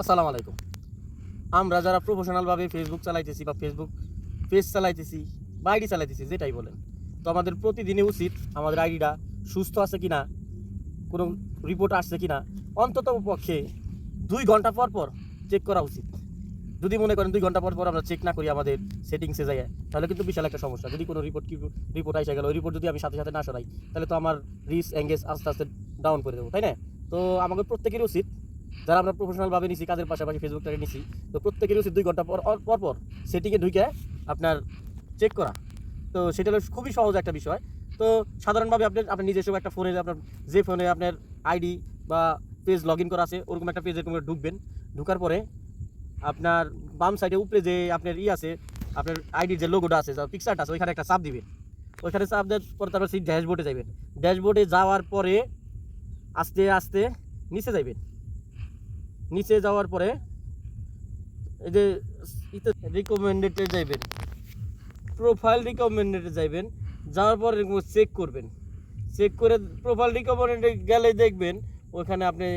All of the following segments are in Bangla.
আসসালামু আলাইকুম। আমরা যারা প্রফেশনালভাবে ফেসবুক চালাইতেছি বা ফেসবুক পেজ চালাইতেছি বা আইডি চালাইতেছি, যেটাই বলেন, তো আমাদের প্রতিদিনই উচিত আমাদের আইডিটা সুস্থ আছে কি না কোনো রিপোর্ট আসছে কি না অন্তত পক্ষে দুই ঘণ্টা পর পর চেক করা উচিত। যদি মনে করেন দুই ঘণ্টা পর পর আমরা চেক না করি আমাদের সেটিংসে যাই তাহলে কিন্তু বিশাল একটা সমস্যা। যদি কোনো রিপোর্ট কি রিপোর্ট আসে গেল রিপোর্ট যদি আমি সাথে সাথে না সরাই, তাহলে তো আমার রিস এঙ্গেজ আস্তে আস্তে ডাউন করে দেবো, তাই না? তো আমাদের প্রত্যেকেরই উচিত যারা আমরা প্রফেশনালভাবে নিছি, কাজের পাশাপাশি ফেসবুকটাকে নিছি, তো প্রত্যেকেরই উচিত দুই ঘণ্টা পর পর পর সেটিংয়ে ঢুকে আপনার চেক করা। তো সেটা হলো খুবই সহজ একটা বিষয়। তো সাধারণভাবে আপনি আপনার নিজস্ব একটা ফোনে আপনার যে ফোনে আপনার আইডি বা পেজ লগ ইন করা আছে, ওরকম একটা পেজ এরকম ঢুকবেন। ঢুকার পরে আপনার বাম সাইডে উপরে যে আপনার ই আছে, আপনার আইডির যে লোগোটা আছে পিকচারটা আছে, ওইখানে একটা চাপ দিবেন। ওইখানে চাপ দেওয়ার পরে তারপর সেই ড্যাশবোর্ডে যাবেন ড্যাশবোর্ডে যাওয়ার পরে আস্তে আস্তে নিচে যাইবেন। নিচে যাওয়ার পরে এই যে রিকমেন্ডেডে যাইবেন। প্রোফাইল রিকমেন্ডেডে যাইবেন। যাওয়ার পর চেক করবেন। চেক করে প্রোফাইল রিকমেন্ডেডে গেলে দেখবেন ওখানে আপনি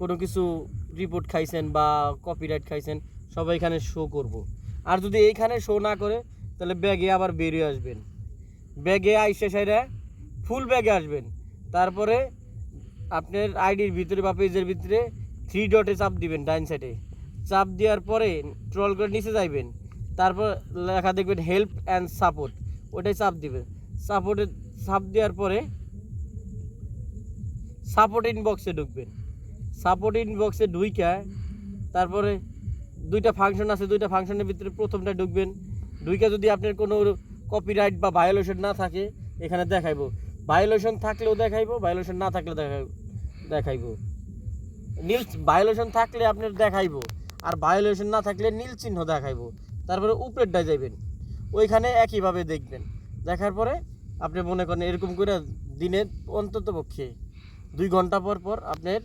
কোনো কিছু রিপোর্ট খাইছেন বা কপিরাইট খাইছেন সবাই এখানে শো করব। আর যদি এইখানে শো না করে, তাহলে ব্যাগে আবার বেরিয়ে আসবেন। ব্যাগে আইসে সাইডে ফুল ব্যাগে আসবেন। তারপরে আপনার আইডির ভিতরে বা পেজের ভিতরে থ্রি ডটে চাপ দিবেন ডাইন সাইডে চাপ দেওয়ার পরে ট্রল করে নিচে যাইবেন। তারপর লেখা দেখবেন হেল্প অ্যান্ড সাপোর্ট ওটাই চাপ দিবেন। সাপোর্টে চাপ দেওয়ার পরে সাপোর্ট ইনবক্সে ঢুকবেন। সাপোর্ট ইনবক্সে ঢুইকা তারপরে দুইটা ফাংশন আছে, দুইটা ফাংশনের ভিতরে প্রথমটা ঢুকবেন। ঢুইকা যদি আপনার কোনো কপিরাইট বা ভায়োলেশন না থাকে, এখানে দেখাইবো। ভায়োলেশন থাকলেও দেখাইবো ভায়োলেশন না থাকলে দেখাইবো দেখাইবো। নীল ভায়োলেশন থাকলে আপনার দেখাইবো। আর ভায়োলেশন না থাকলে নীল চিহ্ন দেখাইবো। তারপরে উপরেরটায় যাইবেন। ওইখানে একইভাবে দেখবেন। দেখার পরে আপনি মনে করেন এরকম করে দিনে অন্তত পক্ষে দুই ঘণ্টা পর পর আপনার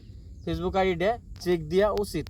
ফেসবুক আইডিটা চেক দেওয়া উচিত।